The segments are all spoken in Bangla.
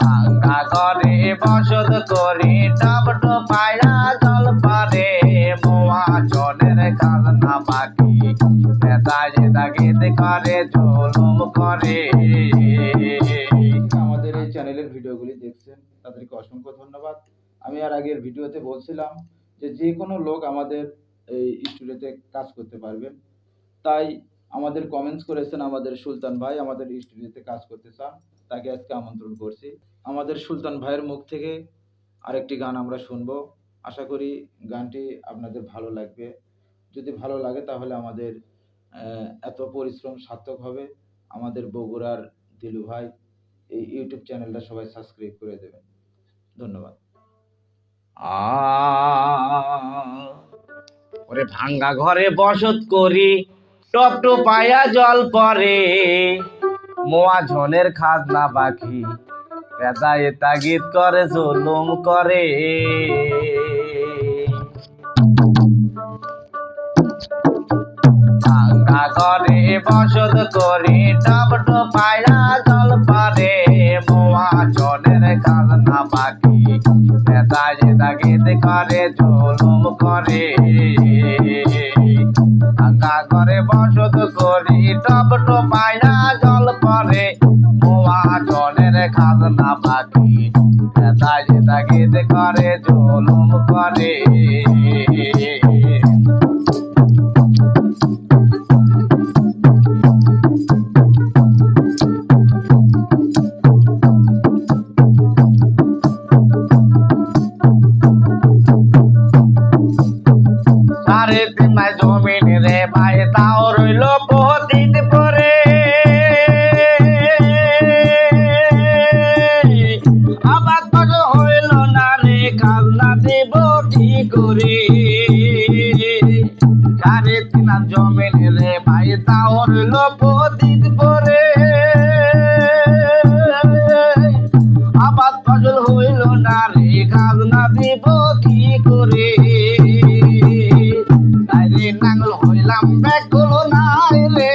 ভাঙ্গা ঘরে বসত করি টপট পায়রা জল পারে মোয়া বাকি করে, জুলুম করে। আমাদের এই চ্যানেলের ভিডিওগুলি দেখছেন, তাদেরকে অসংখ্য ধন্যবাদ। আমি আর আগের ভিডিওতে বলছিলাম যে যে কোনো লোক আমাদের এই স্টুডিওতে কাজ করতে পারবেন। তাই আমাদের কমেন্টস করেছেন আমাদের সুলতান ভাই, আমাদের স্টুডিওতে কাজ করতে চান। তাকে আজকে আমন্ত্রণ করছি। আমাদের সুলতান ভাইয়ের মুখ থেকে আরেকটি গান আমরা শুনব। আশা করি গানটি আপনাদের ভালো লাগবে। যদি ভালো লাগে তাহলে আমাদের এত পরিশ্রম সার্থক হবে। আমাদের বগুড়ার দিলু ভাই এই ইউটিউব চ্যানেলটা সবাই সাবস্ক্রাইব করে দেবেন। ধন্যবাদ। ওরে ভাঙ্গা ঘরে বসত করি টপ পায়া জল পরে। মোয়া ঝনের খাজনা বাকি। পেদায় তাগিদ করে, জুলুম করে। ভাঙ্গা ঘরে বসত করি, টপ পায়া জল পরে। মোয়া ঝনের খাজনা বাকি। পেদায় তাগিদ করে, জুলুম করে। আকা করে বসত করি, টপ পায়রা খাজনা বাকি তাই তাগিদ করে জুলুম করে। সাড়ে তিন জমিন রে ভাই তাও করে সাড়ে তিন জমিন রে ভাই তাও রইল পতিত পরে। আবাদ ফসল হইল না রে খাজনা দিব কি করে? নাই রে নাঙ্গল হইলাম, ব্যাকুল নাই রে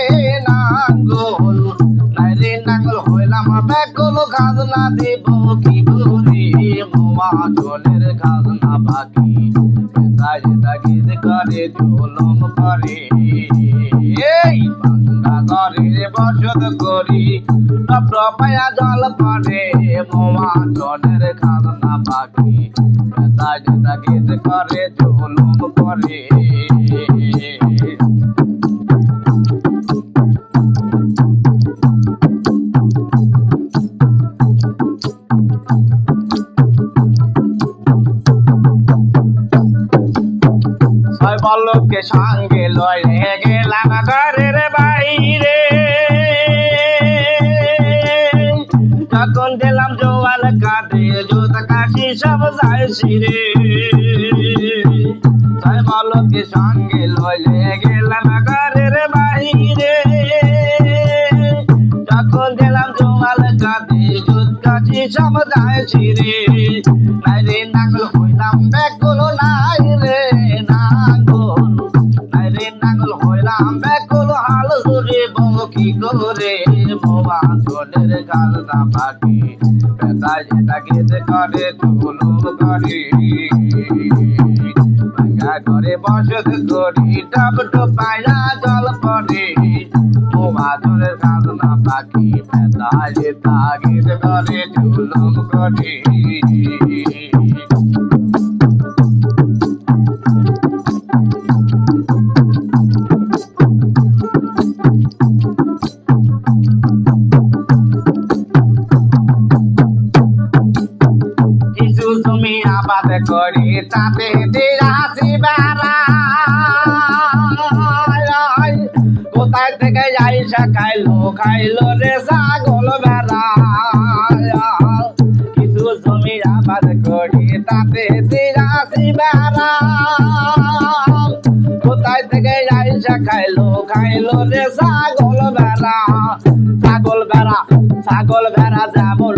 নাঙ্গল। নাই রে নাঙ্গল হইলাম, ব্যাকুল খাজনা দিব কি জলের খাজনা বাকি তাই তাগিদ করে জলম করে। এই বাংলা ঘরে বসত করি টপ পায়া জল পড়ে জলের খাজনা বাকি তাই তাগিদ করে জলম করে। ছয় বল্লভকে সঙ্গে লয়ে গেলাম ঘরের বাইরে। তখন দিলাম জোয়াল কাঁদে জোতা কাশি সব যায় রে ছয় বল্লভকে সঙ্গে লয়ে গেলাম ঘরের বাইরে। তখন দিলাম জোয়াল কাঁদে জোত কাশি সব যায় রে কি করে বোবা চলের গাল না পাখি পেতায় যেটা গেতে করে তুলুম করে করে বসত করি টপ পায়রা জল পড়ে বোবা চলের গাল না পাখি পেতায় যেটা গেতে করে তুলুম করে তাতে দিরাশি বেড়া কোথায় থেকে যাই খাইলো খাইলো রে ছাগল বেড়া কিছু জমি আবাদ করি, তাতে দিরাশি বেড়া কোথায় থেকে যাই খাইলো খাইলো রে ছাগল বেড়া। ছাগল বেড়া, ছাগল ভেড়া যেমন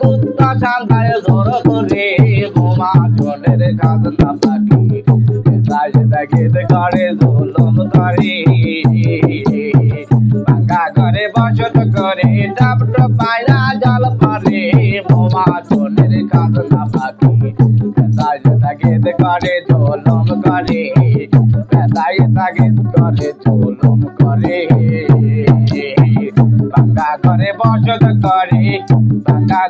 কুত্তা শান্তায় জোর করে, বোমা জলের কাজ পাখি। তাই দেখে করে জুলুম করে পাকা করে বসত করে, ডাব পায়রা জল পরে মোমা চোনের খাজনা পাখি। বেদায় তাগিদ করে জলম করে বেদায় তাগিদ করে জলম করে বাঙ্গা ঘরে বসত করে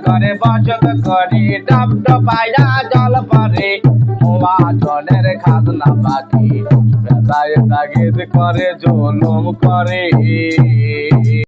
ঘরে বসত করি ডাব পায়রা জল পরে মোমা চোনের খাজনা পাখি বেদায় তাগিদ করে, জুলুম করে।